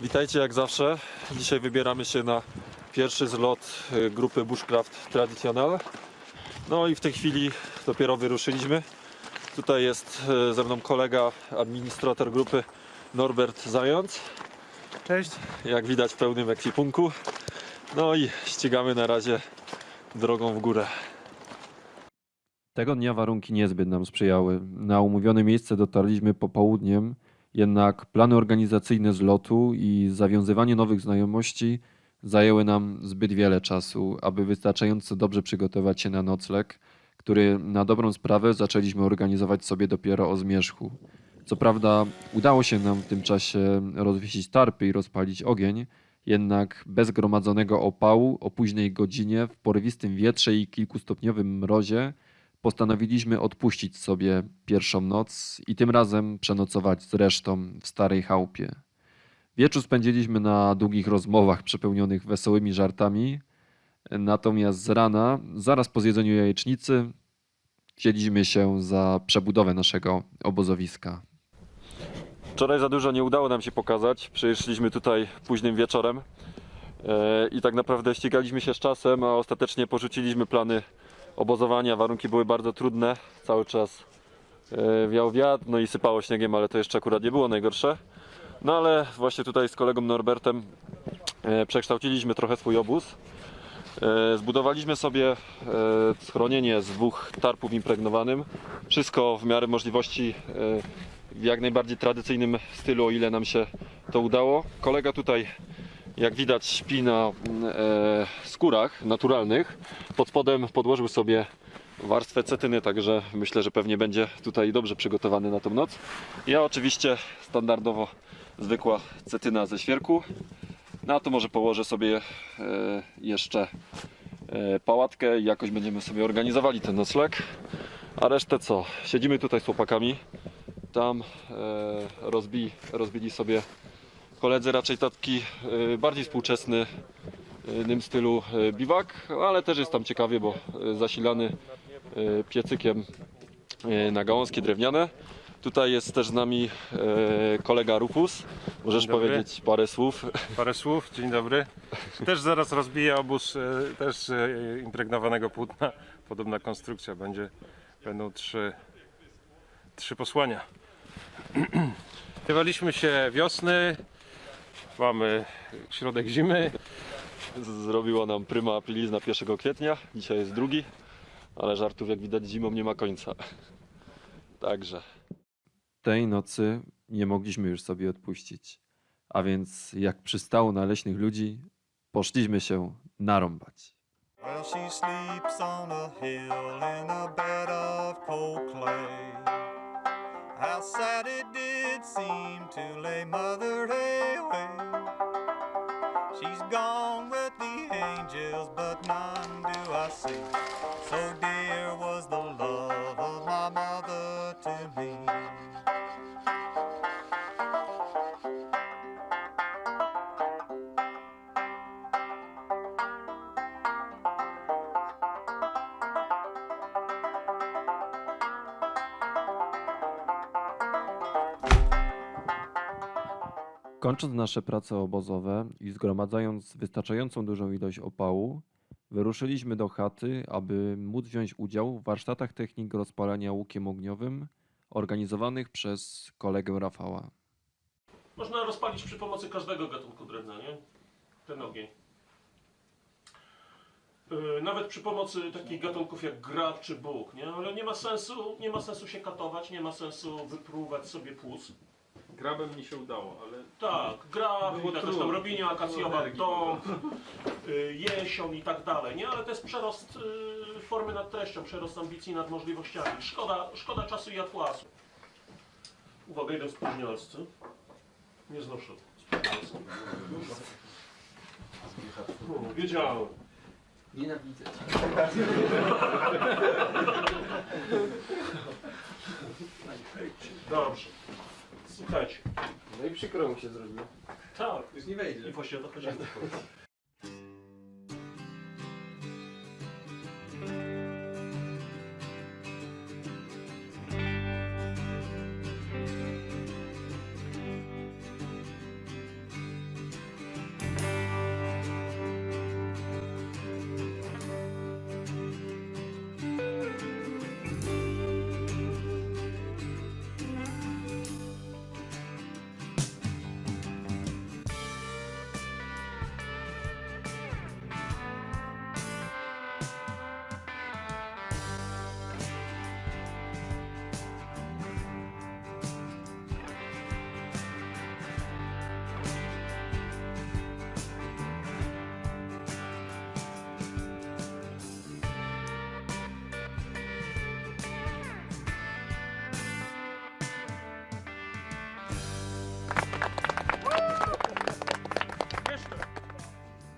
Witajcie jak zawsze. Dzisiaj wybieramy się na pierwszy zlot y, grupy Bushcraft Traditional. No i w tej chwili dopiero wyruszyliśmy. Tutaj jest y, ze mną kolega, administrator grupy Norbert Zając. Cześć. Jak widać w pełnym ekwipunku. No i ścigamy na razie drogą w górę. Tego dnia warunki niezbyt nam sprzyjały. Na umówione miejsce dotarliśmy popołudniem, jednak plany organizacyjne zlotu i zawiązywanie nowych znajomości zajęły nam zbyt wiele czasu, aby wystarczająco dobrze przygotować się na nocleg, który na dobrą sprawę zaczęliśmy organizować sobie dopiero o zmierzchu. Co prawda udało się nam w tym czasie rozwiesić tarpy i rozpalić ogień, jednak bez gromadzonego opału o późnej godzinie w porywistym wietrze i kilkustopniowym mrozie postanowiliśmy odpuścić sobie pierwszą noc i tym razem przenocować z resztą w starej chałupie. Wieczór spędziliśmy na długich rozmowach przepełnionych wesołymi żartami, natomiast z rana, zaraz po zjedzeniu jajecznicy, wzięliśmy się za przebudowę naszego obozowiska. Wczoraj za dużo nie udało nam się pokazać. Przyszliśmy tutaj późnym wieczorem e, i tak naprawdę ścigaliśmy się z czasem, a ostatecznie porzuciliśmy plany obozowania. Warunki były bardzo trudne. Cały czas e, wiał wiatr, no i sypało śniegiem, ale to jeszcze akurat nie było najgorsze. No ale właśnie tutaj z kolegą Norbertem e, przekształciliśmy trochę swój obóz. E, Zbudowaliśmy sobie schronienie z dwóch tarpów impregnowanym. Wszystko w miarę możliwości w jak najbardziej tradycyjnym stylu, o ile nam się to udało. Kolega tutaj, jak widać, śpi na e, skórach naturalnych. Pod spodem podłożył sobie warstwę cetyny, także myślę, że pewnie będzie tutaj dobrze przygotowany na tą noc. Ja oczywiście standardowo zwykła cetyna ze świerku. Na to może położę sobie e, jeszcze e, pałatkę i jakoś będziemy sobie organizowali ten nocleg. A resztę co? Siedzimy tutaj z chłopakami. Tam e, rozbi, rozbili sobie koledzy raczej taki e, bardziej współczesny e, nym stylu e, biwak, ale też jest tam ciekawie, bo zasilany piecykiem na gałązki drewniane. Tutaj jest też z nami kolega Rufus. Możesz powiedzieć parę słów. Parę słów, dzień dobry. Też zaraz rozbiję obóz też impregnowanego płótna. Podobna konstrukcja będzie. Będą trzy, trzy posłania. Tywaliśmy się wiosny. Mamy środek zimy. Zrobiła nam pryma aprilizna 1 kwietnia. Dzisiaj jest drugi, ale żartów jak widać zimą nie ma końca. Także. Tej nocy nie mogliśmy już sobie odpuścić. A więc jak przystało na leśnych ludzi, poszliśmy się narąbać. Well, she sleeps on a hill in a bed of cold clay. How sad it did seem to lay Mother away. Kończąc nasze prace obozowe i zgromadzając wystarczającą dużą ilość opału, wyruszyliśmy do chaty, aby móc wziąć udział w warsztatach technik rozpalania łukiem ogniowym organizowanych przez kolegę Rafała. Można rozpalić przy pomocy każdego gatunku drewna, nie? Ten ogień. Yy, Nawet przy pomocy takich gatunków jak grab czy bóg, nie? Ale nie ma sensu, nie ma sensu się katować, nie ma sensu wypróbować sobie płuc. Grabem mi się udało, ale Tak, grab, Było jakaś tam trudno. robinia akacjowa, dąb, yy, jesion i tak dalej, nie? Ale to jest przerost yy, formy nad treścią, przerost ambicji nad możliwościami. Szkoda, szkoda czasu i atłasu. Uwaga, jeden spóźnialscy. Nie znoszę spóźnialscy. O, Wiedziałem. Nienawidzę cię. Dobrze. Słuchajcie. No i przykro mu się zrobiło. Tak. Już nie wejdzie. I właśnie o to chodziło.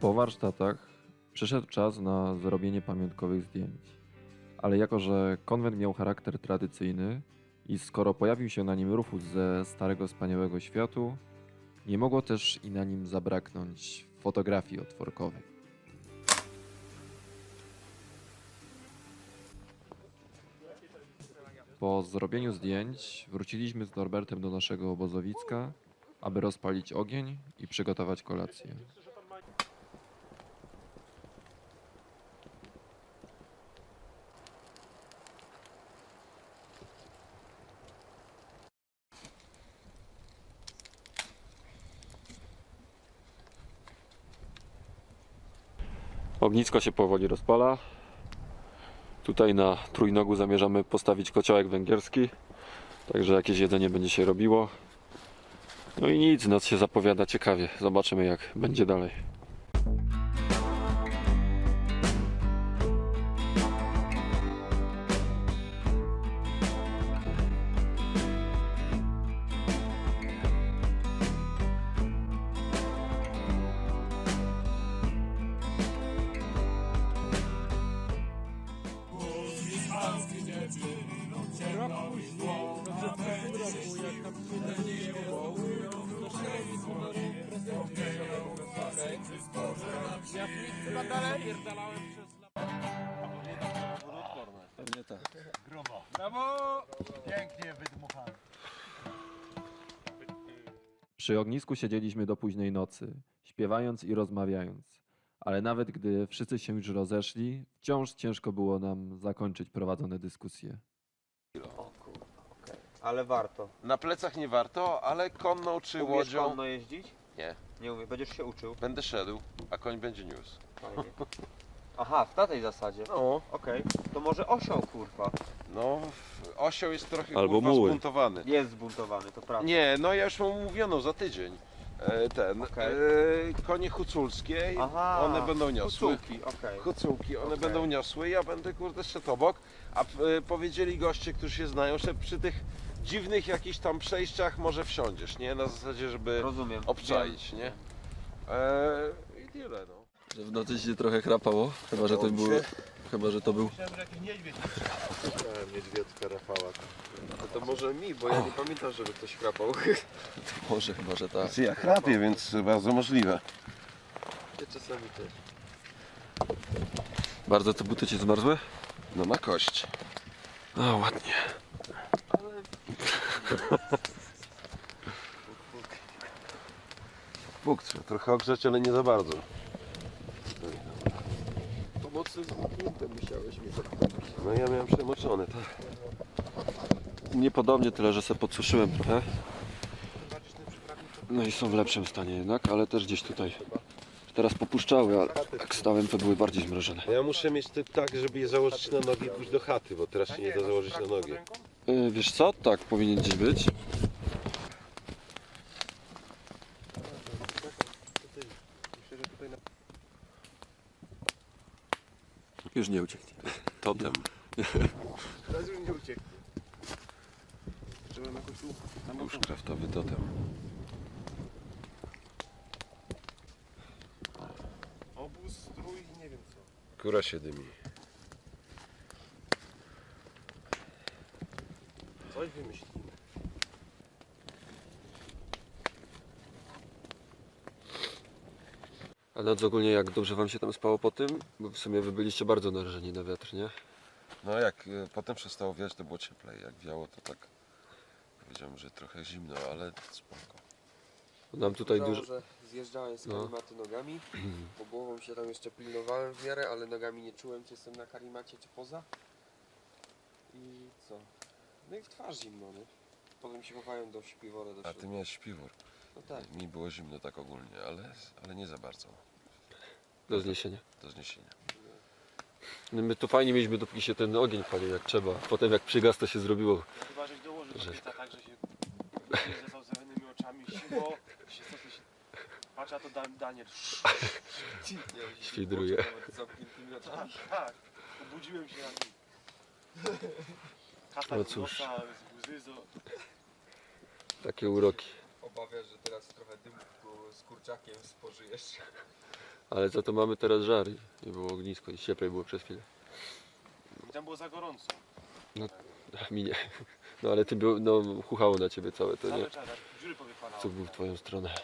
Po warsztatach przyszedł czas na zrobienie pamiątkowych zdjęć. Ale jako, że konwent miał charakter tradycyjny i skoro pojawił się na nim Rufus ze Starego Wspaniałego Światu, nie mogło też i na nim zabraknąć fotografii otworkowej. Po zrobieniu zdjęć wróciliśmy z Norbertem do naszego obozowiska, aby rozpalić ogień i przygotować kolację. Ognisko się powoli rozpala. Tutaj na trójnogu zamierzamy postawić kociołek węgierski, także jakieś jedzenie będzie się robiło. No i nic, noc się zapowiada ciekawie. Zobaczymy jak będzie dalej. Przy ognisku siedzieliśmy do późnej nocy, śpiewając i rozmawiając. Ale nawet gdy wszyscy się już rozeszli, wciąż ciężko było nam zakończyć prowadzone dyskusje. Ale warto. Na plecach nie warto, ale konną czy Umiesz łodzią konno jeździć? Nie. Nie umiem, będziesz się uczył. będę szedł, a koń będzie niósł. Fajnie. Aha, w tej zasadzie. No, Okej, to może osioł kurwa. no, osioł jest trochę Albo kurwa muły. zbuntowany. Jest zbuntowany, to prawda. Nie, no ja już mam umówioną za tydzień. E, ten, Okej. e, konie huculskie, Aha, one będą niosły. Kucułki, okej. Hucułki, one Okej. będą niosły, ja będę kurde szedł obok, a e, powiedzieli goście, którzy się znają, że przy tych dziwnych jakichś tam przejściach może wsiądziesz, nie? Na zasadzie, żeby Rozumiem. obczaić, nie? E, I tyle, no. Że w nocy się trochę chrapało, chyba że to był, chyba że to był niedźwiedzka Rafała. A to może mi, bo ja nie pamiętam, żeby ktoś chrapał. może, chyba że tak. Ja chrapię, więc bardzo możliwe. Ja czasami też. Bardzo te buty ci zmarzły? No na kość. A ładnie. Bóg trzeba trochę ogrzeć, ale nie za bardzo. Pomocnym zamknięte musiałeś mi No ja miałem przemoczone, tak. Mnie podobnie, tyle że sobie podsuszyłem trochę. No i są w lepszym stanie jednak, ale też gdzieś tutaj. Teraz popuszczały, ale jak stałem to były bardziej zmrożone. Ja muszę mieć te tak, żeby je założyć na nogi i pójść do chaty, bo teraz się nie da założyć na nogi. Yy, wiesz co? Tak, powinien gdzieś być. Już nie ucieknie. Totem. Bushcraftowy totem. Obóz, strój, nie wiem co. Kura się dymi. Coś wymyślimy. A noc ogólnie jak dobrze wam się tam spało po tym? Bo w sumie wy byliście bardzo narażeni na wiatr, nie? No jak y, potem przestało wiać, to było cieplej. Jak wiało, to tak powiedziałem, że trochę zimno, ale spoko. Nam tutaj dużo... że zjeżdżałem z No. karimaty nogami, bo głową się tam jeszcze pilnowałem w miarę, ale nogami nie czułem, czy jestem na karimacie, czy poza. I co? No i w twarz zimno, nie? Potem się chowałem do śpiwora do A ty środka. miałeś śpiwór. No tak. Mi było zimno tak ogólnie, ale, ale nie za bardzo. do zniesienia. Do zniesienia. No my to fajnie mieliśmy, dopóki się ten ogień palił jak trzeba. Potem jak przygasł, to się zrobiło. Chyba, żeś dołożył Że- kobieta tak, że się ze zawiązanymi oczami siło, się co się... Patrz, a to da, Daniel. Świdruje. Nawet z zamkniętymi oczami. Tak, tak. Obudziłem się na tym. No cóż. Takie uroki. Obawiasz, że teraz trochę dymku z kurczakiem spożyjesz. Ale za to mamy teraz żary. Nie było ognisko i cieplej było przez chwilę. I tam było za gorąco. A mi nie. No ale ty był, no chuchało na ciebie całe to, nie? Cały dziury powypalało. Co był w twoją stronę.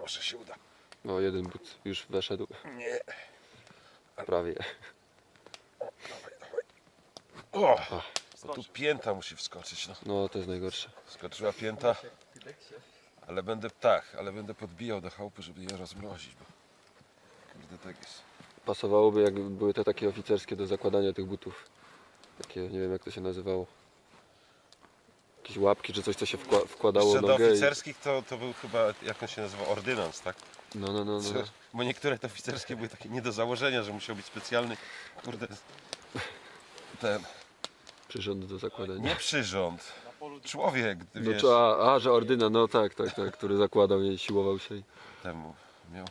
Może się uda. No jeden but już weszedł. Nie. Prawie. O! No tu pięta musi wskoczyć. No. No to jest najgorsze. Skoczyła pięta. Ale będę tak, ale będę podbijał do chałupy, żeby je rozmrozić, bo kurde tak jest. Pasowałoby jak były te takie oficerskie do zakładania tych butów. Takie, nie wiem jak to się nazywało. Jakieś łapki czy coś, co się wkła- wkładało Jeszcze w do nogę. I... oficerskich to, to był chyba, jak on się nazywa, ordynans, tak? No, no, no, no. Co? Bo niektóre te oficerskie były takie nie do założenia, że musiał być specjalny, kurde, ten, Przyrząd do zakładania. nie przyrząd, człowiek, No, wiesz, czy, a, a, że ordyna, no tak, tak, tak, który zakładał i siłował się. i- temu miał.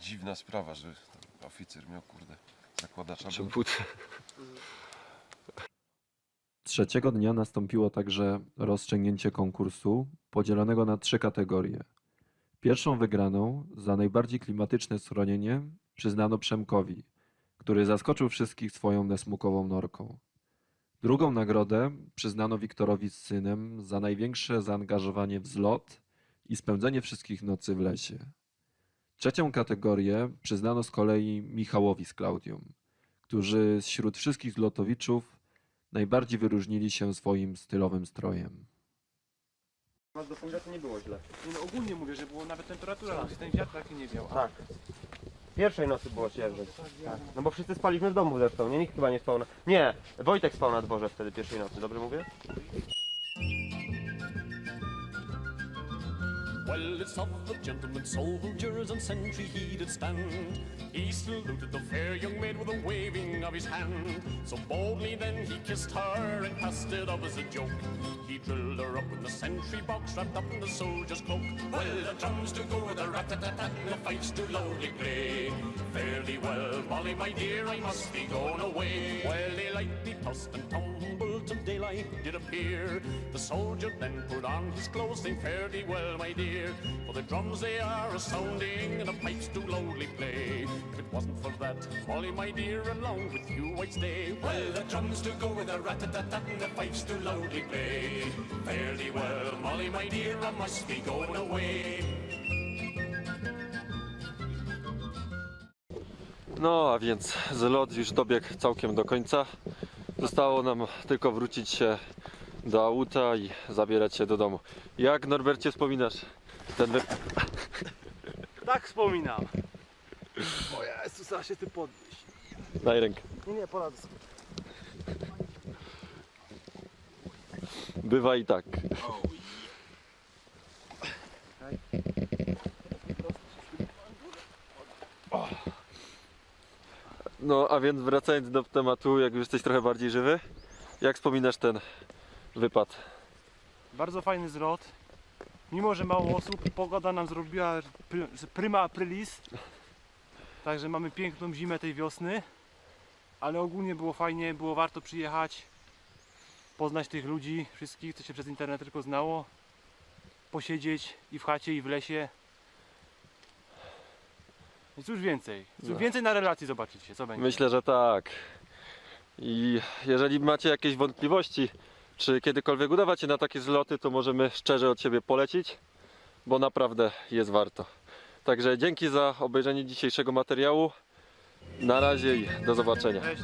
Dziwna sprawa, że ten oficer miał, kurde, zakładacza. Butów. but. Trzeciego dnia nastąpiło także rozstrzygnięcie konkursu podzielonego na trzy kategorie. Pierwszą wygraną za najbardziej klimatyczne schronienie przyznano Przemkowi, który zaskoczył wszystkich swoją nesmukową norką. Drugą nagrodę przyznano Wiktorowi z synem za największe zaangażowanie w zlot i spędzenie wszystkich nocy w lesie. Trzecią kategorię przyznano z kolei Michałowi z Klaudium, którzy wśród wszystkich zlotowiczów najbardziej wyróżnili się swoim stylowym strojem. Do powiatu nie było źle. No ogólnie mówię, że było nawet temperatura, tak. ten wiatr taki nie wiał. A Tak. Pierwszej nocy było ciężej. No bo wszyscy spaliśmy w domu zresztą, nie? Nikt chyba nie spał na... Nie, Wojtek spał na dworze wtedy pierwszej nocy, dobrze mówię? Well, it's of the gentlemen soldiers and sentry he did stand. He saluted the fair young maid with a waving of his hand. So boldly then he kissed her and passed it off as a joke. He drilled her up in the sentry box, wrapped up in the soldier's cloak. Well, the drums go with the rat-tat-tat, and the fifes do loudly play. Fairly well, Molly, my dear, I must be going away. Well, they lightly tossed and tumbled till daylight did appear. The soldier then put on his clothes, saying, Fairly well, my dear, for the drums they are a sounding and the pipes do loudly play. If it wasn't for that, Molly, my dear, along with you I'd stay. Well, the drums do go with a rat-a-tat-tat and the pipes do loudly play. Fairly well, Molly, my dear, I must be going away. No a więc zlot już dobiegł całkiem do końca. Zostało nam tylko wrócić się do auta i zabierać się do domu. Jak Norbercie wspominasz ten wy... Tak wspominam. O Jezus, trzeba się tym podnieść. Daj rękę. Nie, nie, poradzę Bywa i tak. No a więc wracając do tematu, jak już jesteś trochę bardziej żywy, jak wspominasz ten wypad? Bardzo fajny zlot. Mimo, że mało osób, pogoda nam zrobiła pr- prima aprilis. Także mamy piękną zimę tej wiosny. Ale ogólnie było fajnie, było warto przyjechać. Poznać tych ludzi, wszystkich, co się przez internet tylko znało. Posiedzieć i w chacie, i w lesie. I cóż więcej. Cóż No. więcej na relacji zobaczycie, co będzie. Myślę, że tak. I jeżeli macie jakieś wątpliwości, czy kiedykolwiek udawać się na takie zloty, to możemy szczerze od siebie polecić, bo naprawdę jest warto. Także dzięki za obejrzenie dzisiejszego materiału. Na razie i do zobaczenia. Cześć.